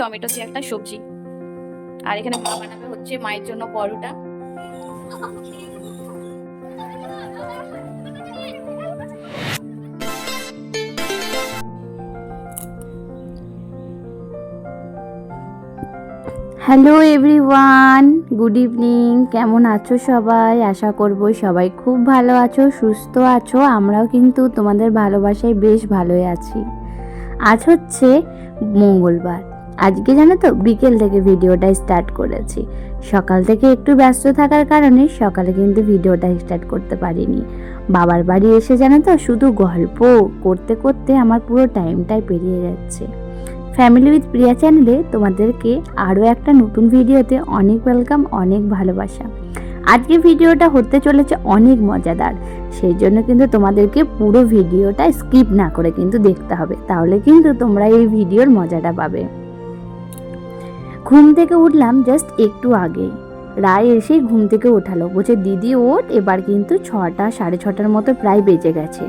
Tomato দিয়ে একটা সবজি। আর এখানে মা বানাবে হচ্ছে মায়ের জন্য paratha. Hello everyone good evening কেমন আছো সবাই? আশা করব সবাই খুব ভালো আছো, সুস্থ আছো। আমরাও কিন্তু তোমাদের ভালোবাসায় বেশ ভালোই আছি। আজ হচ্ছে মঙ্গলবার। আজকে জানো তো বিকেল থেকে ভিডিওটা স্টার্ট করেছি। সকাল থেকে একটু ব্যস্ত থাকার কারণে সকালে কিন্তু ভিডিওটা স্টার্ট করতে পারিনি। বাবার বাড়ি এসে জানো তো শুধু গল্প করতে করতে আমার পুরো টাইমটাই পেরিয়ে যাচ্ছে। ফ্যামিলি উইথ প্রিয়া চ্যানেলে তোমাদেরকে আরও একটা নতুন ভিডিওতে অনেক ওয়েলকাম অনেক ভালোবাসা। আজকে ভিডিওটা হতে চলেছে অনেক মজাদার। সেই জন্য কিন্তু তোমাদেরকে পুরো ভিডিওটা স্কিপ না করে কিন্তু দেখতে হবে। তাহলে কিন্তু তোমরা এই ভিডিওর মজাটা পাবে। ঘুম থেকে উঠলাম জাস্ট একটু আগেই রায় এসে ঘুম থেকে ওঠালো বলছে, দিদি, ওঠ, এবার কিন্তু ছটা, সাড়ে ছটার মতো প্রায় বেজে গেছে।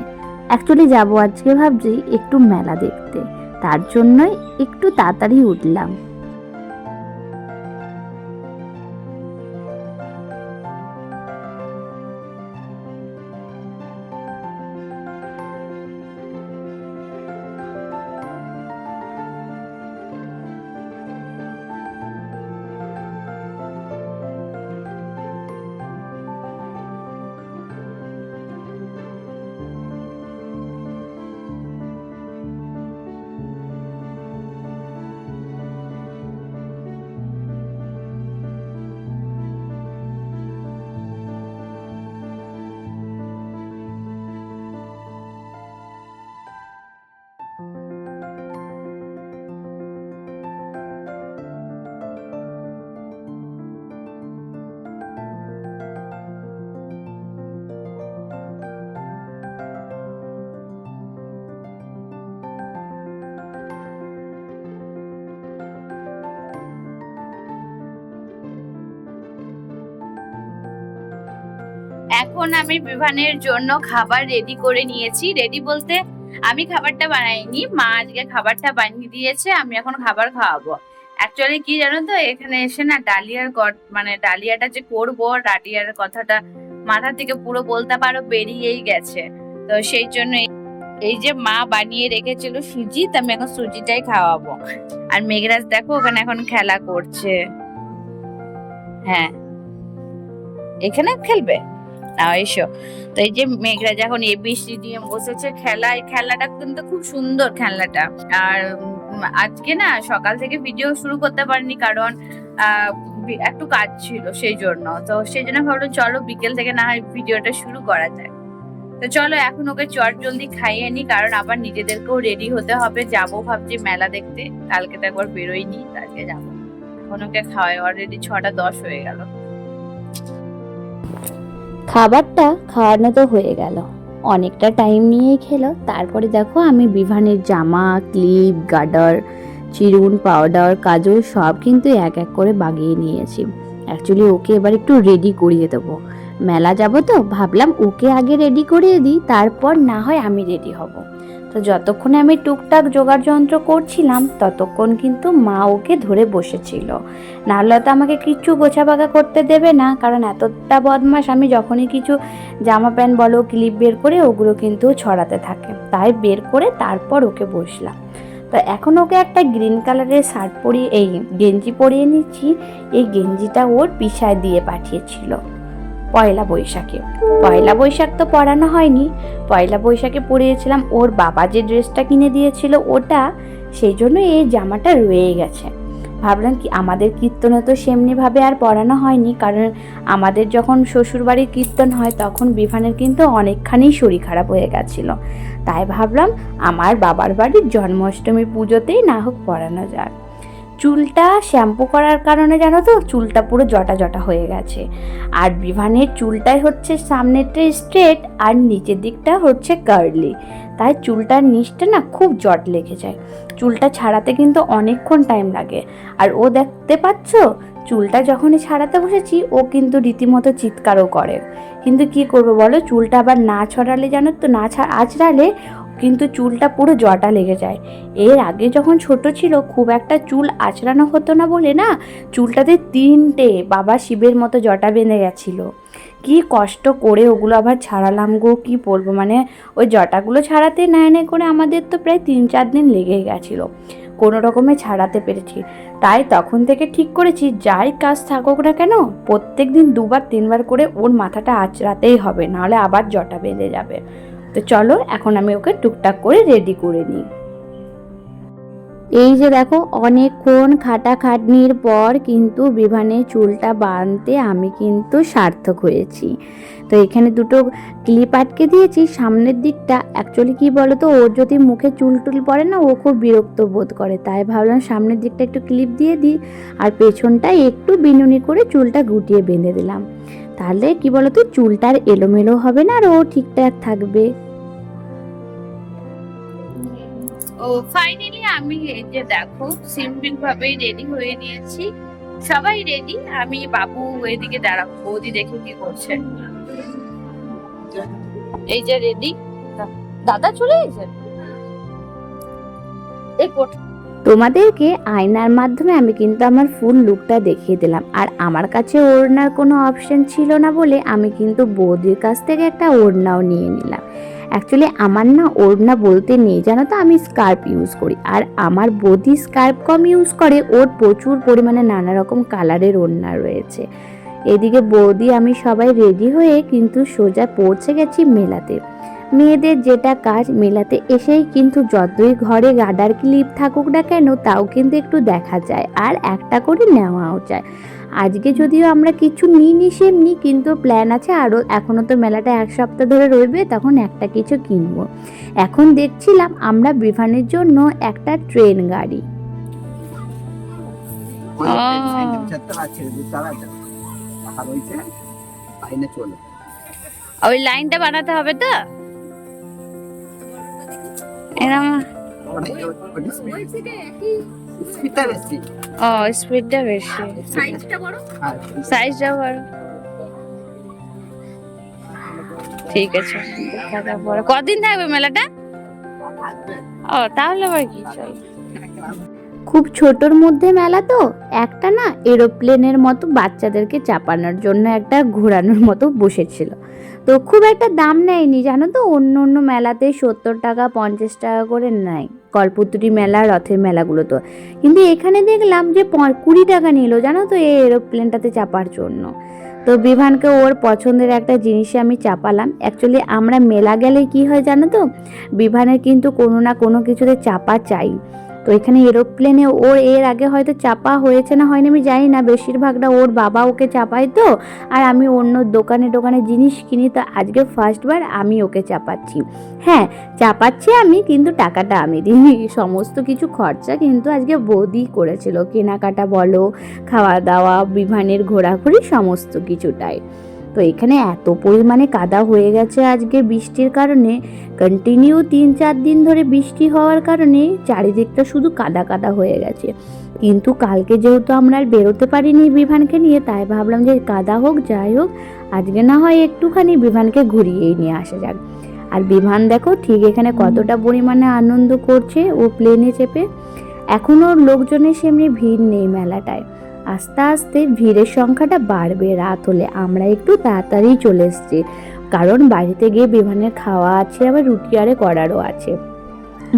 অ্যাকচুয়ালি যাব আজকে ভাবছি একটু মেলা দেখতে। তার জন্যই একটু তাড়াতাড়ি উঠলাম। এখন আমি বিভানের জন্য খাবার রেডি করে নিয়েছি। রেডি বলতে আমি খাবারটা বানাইনি, মা আজকে খাবারটা বানিয়ে দিয়েছে, আমি এখন খাবার খাওয়াবো। অ্যাকচুয়ালি কি জানো তো, এখানে এসে না ডালিয়ার মানে ডালিয়াটা যে করব, ডালিয়ার কথাটা মাথা থেকে পুরো বলতে পারো, বেরিয়েই গেছে। তো সেই জন্য এই যে মা বানিয়ে রেখেছিল সুজি, তো আমি এখন সুজিটাই খাওয়াবো। আর মেঘরাজ দেখো, ওখানে এখন খেলা করছে। হ্যাঁ। এখানে খেলবে? এসো। তো এই যে মেঘরা যখন এবিসি দিয়ে বসেছে, খেলা, এই খেলাটা কিন্তু খুব সুন্দর খেলাটা। আর আজকে না সকাল থেকে ভিডিও শুরু করতে পারিনি কারণ একটু কাজ ছিল সেই জন্য। তো সেই জন্য ভাবলাম চলো বিকেল থেকে না হয় ভিডিওটা শুরু করা যায়। তো চলো এখন ওকে চট জলদি খাইয়ে নি, কারণ আবার নিজেদেরকেও রেডি হতে হবে। যাব ভাবছি মেলা দেখতে। কালকে তো একবার বেরোয়নি কালকে যাব। এখন ওকে খাওয়াই অলরেডি ছটা দশ হয়ে গেল। খাবারটা খাওয়ানো তো হয়ে গেল। অনেকটা টাইম নিয়েই খেলো। তারপরে দেখো আমি বিভানের জামা ক্লিপ গার্ডার চিরুন পাউডার কাজল সব কিন্তু এক এক করে বাগিয়ে নিয়েছি। অ্যাকচুয়ালি ওকে এবার একটু রেডি করিয়ে দেবো। মেলা যাব তো, ভাবলাম ওকে আগে রেডি করিয়ে দিই, তারপর না হয় আমি রেডি হব। তো যতক্ষণে আমি টুকটাক জোগাড় যন্ত্র করছিলাম, ততক্ষণ কিন্তু মা ওকে ধরে বসেছিল। নাহলে তো আমাকে কিচ্ছু গোছাবাগা করতে দেবে না, কারণ এতটা বদমাস আমি যখনই কিছু জামা প্যান্ট বলো, ক্লিপ বের করে ওগুলো কিন্তু ছড়াতে থাকে। তাই বের করে তারপর ওকে বসলাম। তো এখন ওকে একটা গ্রিন কালারের শার্ট পরিয়ে, এই গেঞ্জি পরিয়ে নিচ্ছি। এই গেঞ্জিটা ওর পিসায় দিয়ে পাঠিয়েছিল। পয়লা বৈশাখে। পয়লা বৈশাখ তো পরানো হয়নি। পয়লা বৈশাখে পরিয়েছিলাম ওর বাবা যে ড্রেসটা কিনে দিয়েছিল ওটা, সেই জন্য এই জামাটা রয়ে গেছে। ভাবলাম কি, আমাদের কীর্তনে তো সেমনিভাবে আর পড়ানো হয়নি, কারণ আমাদের যখন শ্বশুরবাড়ির কীর্তন হয় তখন বিভানের কিন্তু অনেকখানি শরীর খারাপ হয়ে গেছিল। তাই ভাবলাম, আমার বাবার বাড়ির জন্মাষ্টমী পুজোতেই না হোক পড়ানো যাক। চুলটা শ্যাম্পু করার কারণে জানো তো, চুলটা পুরো জটা জটা হয়ে গেছে। আর বিভানের চুলটাই হচ্ছে সামনেরটা স্ট্রেট আর নিচের দিকটা হচ্ছে কার্লি তাই চুলটার নিচটা না খুব জট লেগে যায়। চুলটা ছাড়াতে কিন্তু অনেকক্ষণ টাইম লাগে। আর ও দেখতে পাচ্ছ, চুলটা যখনই ছাড়াতে বসেছি, ও কিন্তু রীতিমতো চিৎকারও করে। কিন্তু কি করব বলো, চুলটা আবার না ছড়ালে জানো তো, না আঁচড়ালে কিন্তু চুলটা পুরো জটা লেগে যায়। এর আগে যখন ছোট ছিল, খুব একটা চুল আঁচড়ানো হতো না বলে না, চুলটাতে তিনটে বাবা শিবের মতো জটা বেঁধে গেছিল। কি কষ্ট করে ওগুলো আবার ছাড়ালাম গো, কি বলব? মানে ওই জটাগুলো ছাড়াতে নেয় নেয় করে আমাদের তো প্রায় তিন চার দিন লেগে গেছিল, কোনো রকমে ছাড়াতে পেরেছি। তাই তখন থেকে ঠিক করেছি, যাই কাজ থাকুক না কেন, প্রত্যেক দিন দুবার তিনবার করে ওর মাথাটা আঁচড়াতেই হবে, নাহলে আবার জটা বেঁধে যাবে। তো চলো, এখন আমি ওকে টুকটাক করে রেডি করে নিই। এই যে দেখো, অনেকক্ষণ খাটাখাটনির পর কিন্তু বিভানের চুলটা বাঁধতে আমি কিন্তু সার্থক হয়েছি। তো এখানে দুটো ক্লিপ আটকে দিয়েছি, সামনের দিকটা অ্যাকচুয়ালি কি তো ওর যদি মুখে চুল টুল পড়ে না, ও খুব বিরক্ত বোধ করে। তাই ভাবলাম সামনের দিকটা একটু ক্লিপ দিয়ে দিই, আর পেছনটায় একটু বিনুনি করে চুলটা গুটিয়ে বেঁধে দিলাম। তাহলে কি বলতো চুলটার এলোমেলো হবে না আর ও ঠিকঠাক থাকবে? ও ফাইনালি আমি এই যে দেখো সিম্পল ভাবে রেডি হয়ে নিয়েছি। সবাই রেডি আমি, বাবু এদিকে দাঁড়াবো বৌদি দেখে কি করছে। এই যে রেডি দাদা চলে গেছে এই কোট- তোমাদেরকে আয়নার মাধ্যমে আমি কিন্তু আমার ফুল লুকটা দেখিয়ে দিলাম। আর আমার কাছে ওড়নার কোনো অপশন ছিল না বলে আমি কিন্তু বৌদির কাছ থেকে একটা ওড়নাও নিয়ে নিলাম। অ্যাকচুয়ালি আমার না ওড়না বলতে নেই, জানো তো? আমি স্কার্প ইউজ করি। আর আমার বৌদি স্কার্প কম ইউজ করে, ওর প্রচুর পরিমাণে নানা রকম কালারের ওড়না রয়েছে। এদিকে বৌদি, আমি সবাই রেডি হয়ে কিন্তু সোজা পৌঁছে গেছি মেলাতে। মেয়েদের যেটা কাজ মেলাতে এসেই কিন্তু যতই ঘরে গাডার ক্লিপ থাকুক না কেন তাও কিন্তু একটু দেখা যায় আর একটা করে নেওয়াও যায় আজকে যদিও আমরা কিছু নিই নিইনি সেমনি কিন্তু প্ল্যান আছে আরও এখনও তো মেলাটা এক সপ্তাহ ধরে রইবে তখন একটা কিছু কিনবো এখন দেখছিলাম আমরা বিভানের জন্য একটা ট্রেন গাড়ি ওই লাইনটা বানাতে হবে তো এরম স্পিডটা বেশি। ও স্পিডটা বেশি। আর সাইজটা বড়। ঠিক আছে। কদিন থাকবে মেলাটা? ও তাহলে আবার কি চল। খুব ছোটর মধ্যে মেলা তো। একটা না এরোপ্লেনের মতো বাচ্চাদেরকে চাপানোর জন্য একটা ঘোরানোর মতো বসেছিল। তো খুব একটা দাম নেয়নি, জানো তো? অন্য অন্য মেলাতে সত্তর টাকা, পঞ্চাশ টাকা করে নেয়। কল্পতরী মেলা, রথের মেলাগুলো তো। কিন্তু এখানে দেখলাম যে কুড়ি টাকা নিল, জানো তো? এই এরোপ্লেনটাতে চাপার জন্য। তো বিভানকে ওর পছন্দের একটা জিনিসে আমি চাপালাম। অ্যাকচুয়ালি আমরা মেলা গেলে কি হয়, জানো তো? বিভানের কিন্তু কোনো না কোনো কিছুতে চাপা চাই। তো এখানে এরোপ্লেনে ওর এর আগে হয়তো চাপা হয়েছে না হয়নি আমি জানি না, বেশিরভাগটা ওর বাবা ওকে চাপায় তো। আর আমি অন্য দোকানে দোকানে জিনিস কিনি, তো আজকে ফার্স্টবার আমি ওকে চাপাচ্ছি। হ্যাঁ চাপাচ্ছি আমি, কিন্তু টাকাটা আমি দিই সমস্ত কিছু খরচা কিন্তু আজকে বৌদি করেছিল। কেনাকাটা বলো, খাওয়া দাওয়া, বিমানের ঘোরাঘুরি, সমস্ত কিছুটাই। তো এখানে এত পরিমাণে কাদা হয়ে গেছে আজকে বৃষ্টির কারণে। কন্টিনিউ তিন চার দিন ধরে বৃষ্টি হওয়ার কারণে চারিদিকটা শুধু কাদা কাদা হয়ে গেছে। কিন্তু কালকে যেহেতু আমরা আর বেরোতে পারিনি বিভানকে নিয়ে, তাই ভাবলাম যে কাদা হোক, যাই হোক, আজকে না হয় একটুখানি বিভানকে ঘুরিয়েই নিয়ে আসা যাক। আর বিমান দেখো ঠিক এখানে কতটা পরিমাণে আনন্দ করছে ও প্লেনে চেপে। এখনও লোকজনের সেমনি ভিড় নেই মেলাটায়। আস্তে আস্তে ভিড়ের সংখ্যাটা বাড়বে। রাত হলে আমরা একটু তাড়াতাড়ি চলে এসছি। কারণ বাড়িতে গিয়ে বিমানের খাওয়া আছে, আবার রুটি আরে করারও আছে।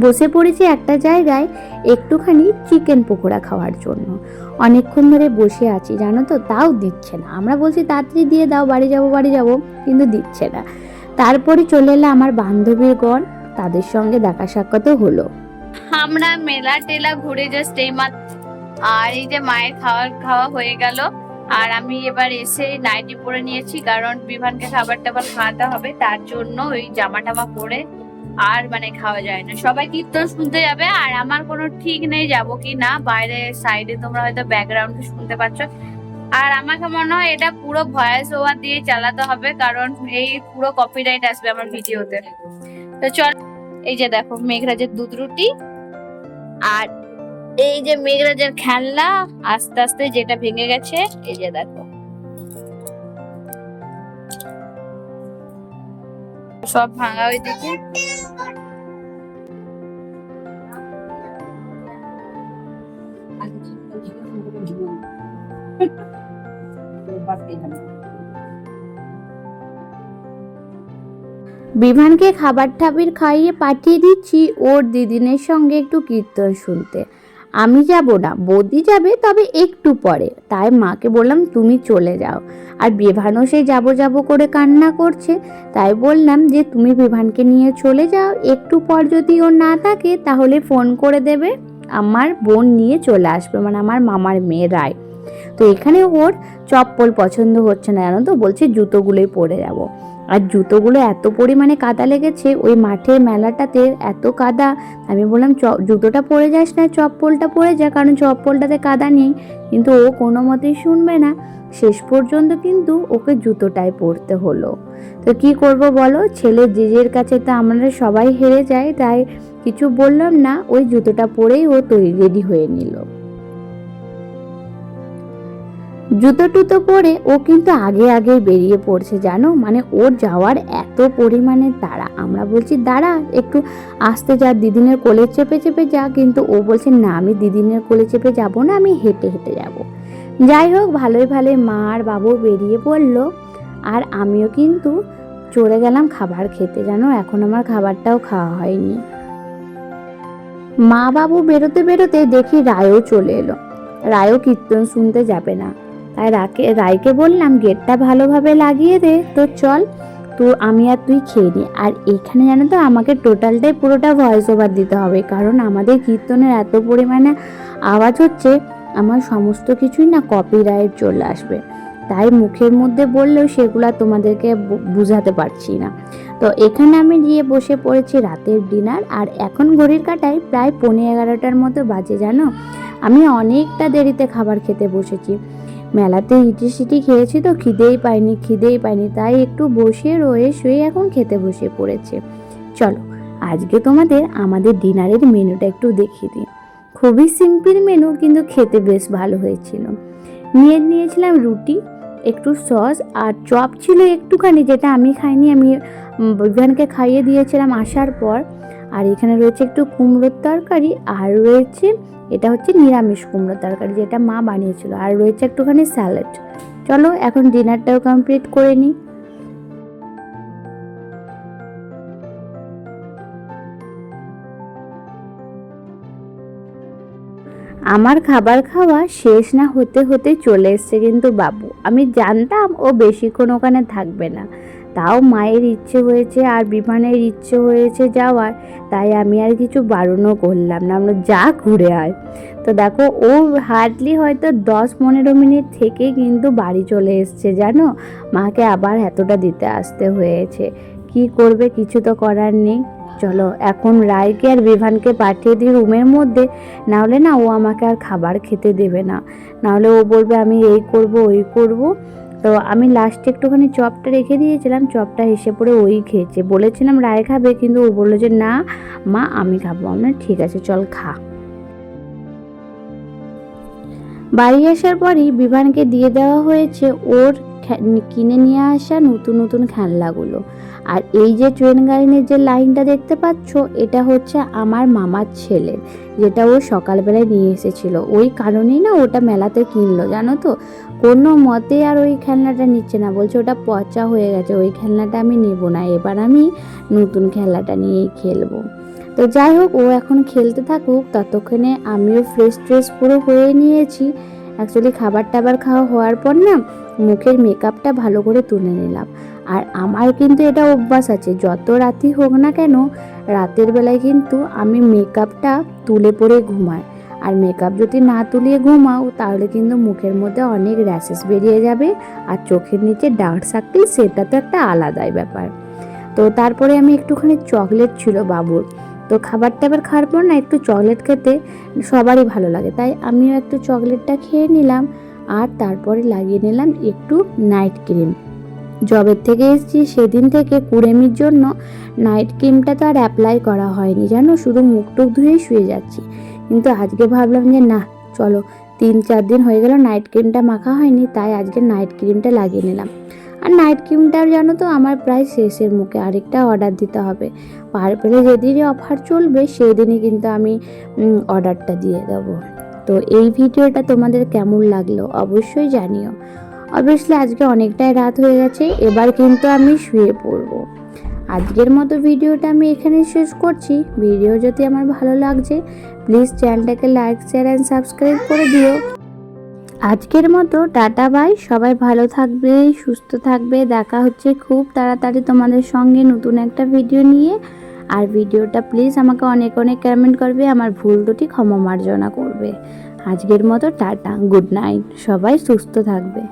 বসে পড়েছি একটা জায়গায় একটুখানি চিকেন পকোড়া খাওয়ার জন্য। অনেকক্ষণ ধরে বসে আছি, জানো তো? তাও দিচ্ছে না। আমরা বলছি, তাড়াতাড়ি দিয়ে দাও, বাড়ি যাব বাড়ি যাব। কিন্তু দিচ্ছে না। তারপরে চলে এলো আমার বান্ধবীর গণ তাদের সঙ্গে দেখা সাক্ষাৎও হলো। আমরা মেলা টেলা ঘুরে জাস্ট এই মাত্র আর এই যে মায়ের খাওয়ার খাওয়া হয়ে গেল, আর আমি এবার এসে নাইটি পরে নিয়েছি, কারণ বিভানকে খাবার টাবার খাওয়াতে হবে, তার জন্য ওই জামা টামা পরে আর মানে খাওয়া যায় না। সবাই কীর্তন শুনতে যাবে, আর আমার কোনো ঠিক নেই যাব কি না, বাইরে সাইডে তোমরা হয়তো ব্যাকগ্রাউন্ডে শুনতে পাচ্ছ। আর আমাকে মনে হয় এটা পুরো ভয়েস ওভার দিয়ে চালাতে হবে, কারণ এই পুরো কপিরাইট আসবে আমার ভিডিওতে। তো চল, এই যে দেখো মেঘরাজের দুধ রুটি আর এই যে মেঘরাজের খেলনা, আস্তে আস্তে যেটা ভেঙে গেছে, এই যে দেখো। সব ভাঙা হয়ে দিকে বিভানকে খাবার ঠাবির খাইয়ে পাঠিয়ে দিচ্ছি ওর দিদিনের সঙ্গে একটু কীর্তন শুনতে। আমি যাব না, বৌদি যাবে তবে একটু পরে। তাই মাকে বললাম, তুমি চলে যাও। আর বিভানও সেই যাব যাব করে কান্না করছে। তাই বললাম যে, তুমি বিভানকে নিয়ে চলে যাও, একটু পর যদি ও না থাকে, তাহলে ফোন করে দেবে। আমার বোন নিয়ে চলে আসবে মানে আমার মামার মেয়ে রায়। তো এখানে ওর চপ্পল পছন্দ হচ্ছে না, জানো তো? বলছে, জুতোগুলোই পরে যাব। আর জুতোগুলো এত পরিমাণে কাদা লেগেছে, ওই মাঠের মেলাটাতে এত কাদা। আমি বললাম, চ, জুতোটা পরে যাস না, চপ্পলটা পরে যা, কারণ চপ্পলটাতে কাদা নেই। কিন্তু ও কোনো মতেই শুনবে না। শেষ পর্যন্ত কিন্তু ওকে জুতোটাই পরতে হলো। তো কি করব বলো? ছেলের জিজের কাছে তো আমরা সবাই হেরে যাই, তাই কিছু বললাম না, ওই জুতোটা পরেই ও তৈরি, রেডি হয়ে নিল। জুতো টুতো পরে ও কিন্তু আগে আগে বেরিয়ে পড়ছে, জানো? মানে ওর যাওয়ার এত পরিমাণে তাড়া। আমরা বলছি, দাঁড়া, একটু আসতে যা, দিদিনের কোলে চেপে চেপে যা। কিন্তু ও বলছে, না, আমি দিদিনের কোলে চেপে যাব না, আমি হেঁটে হেঁটে যাব। যাই হোক, ভালোই ভালোই মা আর বাবু বেরিয়ে পড়ল। আর আমিও কিন্তু চলে গেলাম খাবার খেতে, জানো? এখন আমার খাবারটাও খাওয়া হয়নি। মা বাবু বেরোতে বেরোতে দেখি রায়ও চলে এলো। রায়ও কীর্তন শুনতে যাবে না। তাই রাকে, রায়কে বললাম, গেটটা ভালোভাবে লাগিয়ে দে, তো চল, তো আমি আর তুই খেয়ে নি। আর এখানে জানো তো, আমাকে টোটালটাই পুরোটা ভয়েস ওভার দিতে হবে, কারণ আমাদের কীর্তনের এত পরিমাণে আওয়াজ হচ্ছে, আমার সমস্ত কিছুই না কপিরাইট চলে আসবে। তাই মুখের মধ্যে বললেও সেগুলো তোমাদেরকে বুঝাতে পারছি না। তো এখানে আমি গিয়ে বসে পড়েছি রাতের ডিনার আর এখন ঘড়ির কাটায় প্রায় পনেরো এগারোটার মতো বাজে, জানো? আমি অনেকটা দেরিতে খাবার খেতে বসেছি। মেলাতে ইটি সিটি খেয়েছি তো খিদেই পাইনি খিদেই পাইনি। তাই একটু বসে রয়ে শুয়ে এখন খেতে বসে পড়েছে। চলো, আজকে তোমাদের আমাদের ডিনারের মেনুটা একটু দেখিয়ে দিই। খুবই সিম্পল মেনু, কিন্তু খেতে বেশ ভালো হয়েছিল। নিয়ে নিয়েছিলাম রুটি, একটু সস আর চপ ছিল একটুখানি, যেটা আমি খাইনি, আমি বিভানকে খাইয়ে দিয়েছিলাম আসার পর। আর এখানে রয়েছে একটু কুমড়োর তরকারি, আর রয়েছে, এটা হচ্ছে নিরামিষ কুমড়োর তরকারি যেটা মা বানিয়েছিল, আর রয়েছে একটুখানি স্যালাড। চলো এখন ডিনারটাও কমপ্লিট করে নিই। আমার খাবার খাওয়া শেষ না হতে হতে চলে এসছে কিন্তু বাবু। আমি জানতাম ও বেশিক্ষণ ওখানে থাকবে না। তাও মায়ের ইচ্ছে হয়েছে আর বিমানের ইচ্ছে হয়েছে যাওয়ার, তাই আমি আর কিছু বারণও করলাম না। আমরা যা ঘুরে আয়। তো দেখো, ও হার্ডলি হয়তো দশ পনেরো মিনিট থেকে কিন্তু বাড়ি চলে এসছে, জানো? মাকে আবার এতটা দিতে আসতে হয়েছে। কি করবে কিছু তো করার নেই। চলো, এখন রায়কে আর বিভানকে পাঠিয়ে দিই রুমের মধ্যে। নাহলে না, ও আমাকে আর খাবার খেতে দেবে না। নাহলে ও বলবে, আমি এই করব, ওই করব। তো আমি লাস্টে একটুখানি চপটা রেখে দিয়েছিলাম, চপটা হেসে পড়ে ওই খেয়েছে। বলেছিলাম রায় খাবে, কিন্তু ও বলল যে, না, মা, আমি খাব। আমরা ঠিক আছে, চল খা। বাড়ি আসার পরই বিভানকে দিয়ে দেওয়া হয়েছে ওর কিনে নিয়ে আসা নতুন নতুন খেলনাগুলো। আর এই যে ট্রেন গাড়িনের যে লাইনটা দেখতে পাচ্ছ, এটা হচ্ছে আমার মামার ছেলে যেটা ও সকালবেলায় নিয়ে এসেছিল। ওই কারণেই না ওটা মেলাতে কিনলো, জানো তো? কোনো মতে আর ওই খেলনাটা নিচ্ছে না। বলছে, ওটা পচা হয়ে গেছে, ওই খেলনাটা আমি নেব না। এবার আমি নতুন খেলনাটা নিয়েই খেলব। তো যাই হোক, ও এখন খেলতে থাকুক, ততক্ষণে আমিও ফ্রেশ ট্রেশ পুরো হয়ে নিয়েছি। অ্যাকচুয়ালি খাবার টাবার খাওয়া হওয়ার পর না, মুখের মেকআপটা ভালো করে তুলে নিলাম। আর আমার কিন্তু এটা অভ্যাস আছে, যত রাতি হোক না কেন, রাতের বেলায় কিন্তু আমি মেকআপটা তুলে পরে ঘুমাই। আর মেকআপ যদি না তুলিয়ে ঘুমাও, তাহলে কিন্তু মুখের মধ্যে অনেক র্যাশেস বেরিয়ে যাবে আর চোখের নিচে ডার্ক সার্কেল সেটা তো একটা আলাদাই ব্যাপার। তো তারপরে আমি একটুখানি চকলেট ছিল বাবুর। তো খাবারটা টাবার খাওয়ার পর না, একটু চকলেট খেতে সবারই ভালো লাগে। তাই আমিও একটু চকলেটটা খেয়ে নিলাম আর তারপরে লাগিয়ে নিলাম একটু নাইট ক্রিম জবের থেকে এসেছি সেদিন থেকে কুড়েমির জন্য নাইট ক্রিমটা তো আর অ্যাপ্লাই করা হয়নি, জানো? শুধু মুখ টুক ধুয়েই শুয়ে যাচ্ছি। কিন্তু আজকে ভাবলাম যে না, চলো, তিন চার দিন হয়ে গেল নাইট ক্রিমটা মাখা হয়নি, তাই আজকে নাইট ক্রিমটা লাগিয়ে নিলাম। আর নাইট ক্রিমটার জানো তো, আমার প্রায় শেষের মুখে আরেকটা অর্ডার দিতে হবে। পার্পেলে যেদিনই অফার চলবে সেই দিনই কিন্তু আমি অর্ডারটা দিয়ে দেবো। তো এই ভিডিওটা তোমাদের কেমন লাগল অবশ্যই জানিও। অবভিয়াসলি আজকে অনেকটাই রাত হয়ে গেছে, এবার কিন্তু আমি শুয়ে পড়ব। আজকের মতো ভিডিওটা আমি এখানে শেষ করছি। ভিডিও যদি আমার ভালো লাগছে প্লিজ চ্যানেলটাকে লাইক শেয়ার অ্যান্ড সাবস্ক্রাইব করে দিও। আজকের মতো, টাটা বাই সবাই ভালো থাকবে, সুস্থ থাকবে। দেখা হচ্ছে খুব তাড়াতাড়ি তোমাদের সঙ্গে নতুন একটা ভিডিও নিয়ে। আর ভিডিওটা প্লিজ আমাকে অনেক অনেক কমেন্ট করবে, আমার ভুল দুটি ক্ষমা মার্জনা করবে। আজকের মতো, টাটা গুড নাইট সবাই সুস্থ থাকবে।